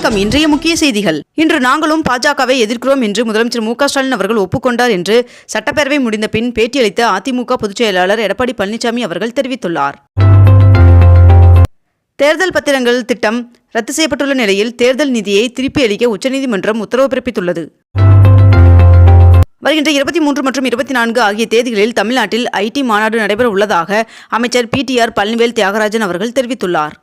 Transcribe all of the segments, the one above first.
வணக்கம். இன்றைய முக்கிய செய்திகள். இன்று நாங்களும் பாஜகவை எதிர்க்கிறோம் என்று முதலமைச்சர் மு ஸ்டாலின் அவர்கள் ஒப்புக்கொண்டார் என்று சட்டப்பேரவை முடிந்த பின் பேட்டியளித்த அதிமுக பொதுச் செயலாளர் எடப்பாடி பழனிசாமி அவர்கள் தெரிவித்துள்ளார். தேர்தல் பத்திரங்கள் திட்டம் ரத்து செய்யப்பட்டுள்ள நிலையில் தேர்தல் நிதியை திருப்பி அளிக்க உச்சநீதிமன்றம் உத்தரவு பிறப்பித்துள்ளது. வருகின்ற இருபத்தி மூன்று மற்றும் இருபத்தி நான்கு ஆகிய தேதிகளில் தமிழ்நாட்டில் ஐடி மாநாடு நடைபெற உள்ளதாக அமைச்சர் பிடிஆர் பழனிவேல் தியாகராஜன் அவர்கள் தெரிவித்துள்ளார்.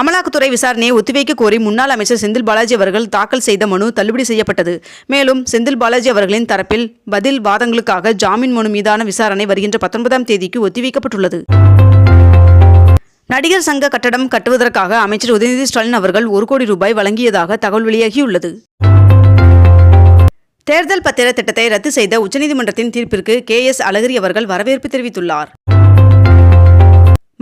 அமலாக்கத்துறை விசாரணையை ஒத்திவைக்க கோரி முன்னாள் அமைச்சர் செந்தில் பாலாஜி அவர்கள் தாக்கல் செய்த மனு தள்ளுபடி செய்யப்பட்டது. மேலும் செந்தில் பாலாஜி அவர்களின் தரப்பில் பதில் வாதங்களுக்காக ஜாமீன் மனு மீதான விசாரணை வருகின்ற பத்தொன்பதாம் தேதிக்கு ஒத்திவைக்கப்பட்டுள்ளது. நடிகர் சங்க கட்டடம் கட்டுவதற்காக அமைச்சர் உதயநிதி ஸ்டாலின் அவர்கள் ஒரு கோடி ரூபாய் வழங்கியதாக தகவல் வெளியாகியுள்ளது. தேர்தல் பத்திர திட்டத்தை ரத்து செய்த உச்சநீதிமன்றத்தின் தீர்ப்பிற்கு கே எஸ் அழகிரி அவர்கள் வரவேற்பு தெரிவித்துள்ளார்.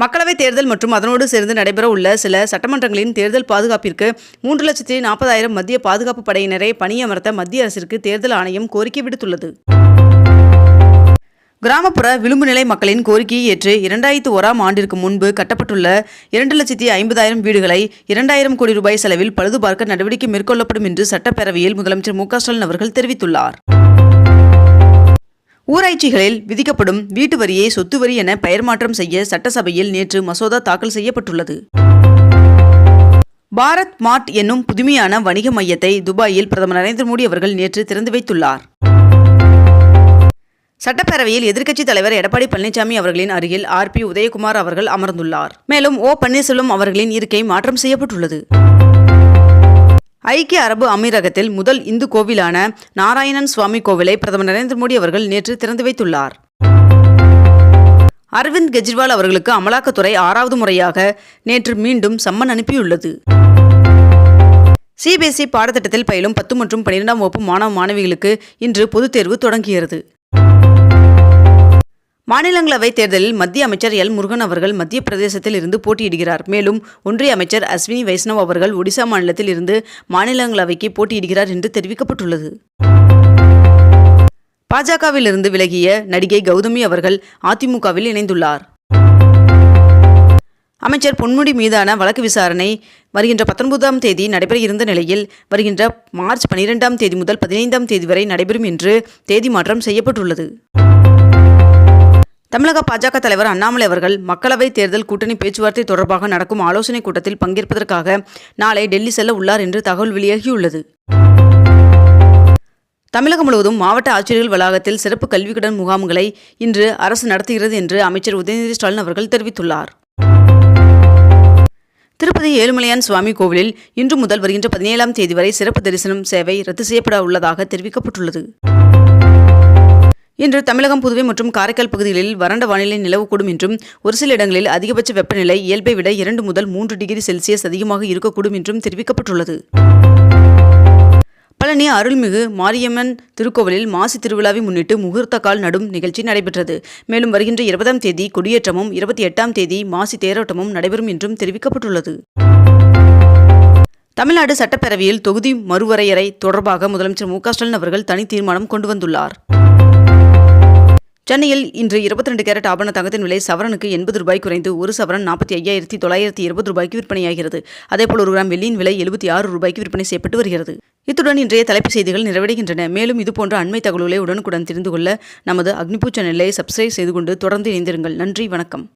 மக்களவைத் தேர்தல் மற்றும் அதனோடு சேர்ந்து நடைபெற உள்ள சில சட்டமன்றங்களின் தேர்தல் பாதுகாப்பிற்கு மூன்று லட்சத்தி நாற்பதாயிரம் மத்திய பாதுகாப்பு படையினரை பணியமர்த்த மத்திய அரசிற்கு தேர்தல் ஆணையம் கோரிக்கை விடுத்துள்ளது. கிராமப்புற விளிம்பு நிலை மக்களின் கோரிக்கையை ஏற்று இரண்டாயிரத்து ஓராம் ஆண்டிற்கு முன்பு கட்டப்பட்டுள்ள இரண்டு லட்சத்தி ஐம்பதாயிரம் வீடுகளை இரண்டாயிரம் கோடி ரூபாய் செலவில் பழுதுபார்க்க நடவடிக்கை மேற்கொள்ளப்படும் என்று சட்டப்பேரவையில் முதலமைச்சர் மு க ஸ்டாலின் அவர்கள் தெரிவித்துள்ளார். ஊராட்சிகளில் விதிக்கப்படும் வீட்டு வரியை சொத்து வரி என பெயர் மாற்றம் செய்ய சட்டசபையில் நேற்று மசோதா தாக்கல் செய்யப்பட்டுள்ளது. பாரத் மார்ட் என்னும் புதுமையான வணிக மையத்தை துபாயில் பிரதமர் நரேந்திர மோடி அவர்கள் நேற்று திறந்து வைத்துள்ளார். சட்டப்பேரவையில் எதிர்க்கட்சித் தலைவர் எடப்பாடி பழனிசாமி அவர்களின் அருகில் ஆர் பி உதயகுமார் அவர்கள் அமர்ந்துள்ளார். மேலும் ஓ பன்னீர்செல்வம் அவர்களின் இருக்கை மாற்றம் செய்யப்பட்டுள்ளது. ஐக்கிய அரபு அமீரகத்தில் முதல் இந்து கோவிலான நாராயணன் சுவாமி கோவிலை பிரதமர் நரேந்திர மோடி அவர்கள் நேற்று திறந்து வைத்துள்ளார். அரவிந்த் கெஜ்ரிவால் அவர்களுக்கு அமலாக்கத்துறை ஆறாவது முறையாக நேற்று மீண்டும் சம்மன் அனுப்பியுள்ளது. சிபிஎஸ்இ பாடத்திட்டத்தில் பயிலும் பத்து மற்றும் பன்னிரெண்டாம் வகுப்பு மாணவ மாணவிகளுக்கு இன்று பொதுத் தேர்வு தொடங்குகிறது மாநிலங்களவை தேர்தலில் மத்திய அமைச்சர் எல். முருகன் அவர்கள் மத்திய பிரதேசத்தில் இருந்து போட்டியிடுகிறார். மேலும் ஒன்றிய அமைச்சர் அஸ்வினி வைஷ்ணவ் அவர்கள் ஒடிசா மாநிலத்தில் இருந்து மாநிலங்களவைக்கு போட்டியிடுகிறார் என்று தெரிவிக்கப்பட்டுள்ளது. பாஜகவிலிருந்து விலகிய நடிகை கௌதமி அவர்கள் அதிமுகவில் இணைந்துள்ளார். அமைச்சர் பொன்முடி மீதான வழக்கு விசாரணை வருகின்ற பத்தொன்பதாம் தேதி நடைபெற இருந்த நிலையில் வருகின்ற மார்ச் பனிரெண்டாம் தேதி முதல் பதினைந்தாம் தேதி வரை நடைபெறும் என்று தேதி மாற்றம் செய்யப்பட்டுள்ளது. தமிழக பாஜக தலைவர் அண்ணாமலை அவர்கள் மக்களவைத் தேர்தல் கூட்டணி பேச்சுவார்த்தை தொடர்பாக நடக்கும் ஆலோசனைக் கூட்டத்தில் பங்கேற்பதற்காக நாளை டெல்லி செல்ல உள்ளார் என்று தகவல் வெளியாகியுள்ளது. தமிழகம் முழுவதும் மாவட்ட ஆட்சியர்கள் வளாகத்தில் சிறப்பு கல்விக்கடன் முகாம்களை இன்று அரசு நடத்துகிறது என்று அமைச்சர் உதயநிதி ஸ்டாலின் அவர்கள் தெரிவித்துள்ளார். திருப்பதி ஏழுமலையான் சுவாமி கோவிலில் இன்று முதல் வருகின்ற பதினேழாம் தேதி வரை சிறப்பு தரிசனம் சேவை ரத்து செய்யப்பட உள்ளதாக தெரிவிக்கப்பட்டுள்ளது. இன்று தமிழகம் புதுவை மற்றும் காரைக்கால் பகுதிகளில் வறண்ட வானிலை நிலவக்கூடும் என்றும் ஒரு சில இடங்களில் அதிகபட்ச வெப்பநிலை இயல்பை விட இரண்டு முதல் மூன்று டிகிரி செல்சியஸ் அதிகமாக இருக்கக்கூடும் என்றும் தெரிவிக்கப்பட்டுள்ளது. பழனி அருள்மிகு மாரியம்மன் திருக்கோவிலில் மாசி திருவிழாவை முன்னிட்டு முகூர்த்த கால் நடும் நிகழ்ச்சி நடைபெற்றது. மேலும் வருகின்ற இருபதாம் தேதி கொடியேற்றமும் இருபத்தி எட்டாம் தேதி மாசி தேரோட்டமும் நடைபெறும் என்றும் தெரிவிக்கப்பட்டுள்ளது. தமிழ்நாடு சட்டப்பேரவையில் தொகுதி மறுவரையறை தொடர்பாக முதலமைச்சர் மு க ஸ்டாலின் அவர்கள் தனி தீர்மானம் கொண்டு வந்துள்ளார். சென்னையில் இன்று இருபத்தி ரெண்டு கேரட் ஆபரண தங்கத்தின் விலை சவரனுக்கு எண்பது ரூபாய் குறைந்து ஒரு சவரன் நாற்பத்தி ஐயாயிரத்தி தொள்ளாயிரத்தி இருபது ரூபாய்க்கு விற்பனையாகிறது. அதேபோல் ஒரு கிராம் வெள்ளியின் விலை எழுபத்தி ஆறு ரூபாய்க்கு விற்பனை செய்யப்பட்டு வருகிறது. இத்துடன் இன்றைய தலைப்பு செய்திகள் நிறைவடைகின்றன. மேலும் இதுபோன்ற அண்மை தகவல்களை உடனுக்குடன் தெரிந்து கொள்ள நமது அக்னிபூ சேனலை சப்ஸ்கிரைப் செய்து கொண்டு தொடர்ந்து இணைந்திருங்கள். நன்றி வணக்கம்.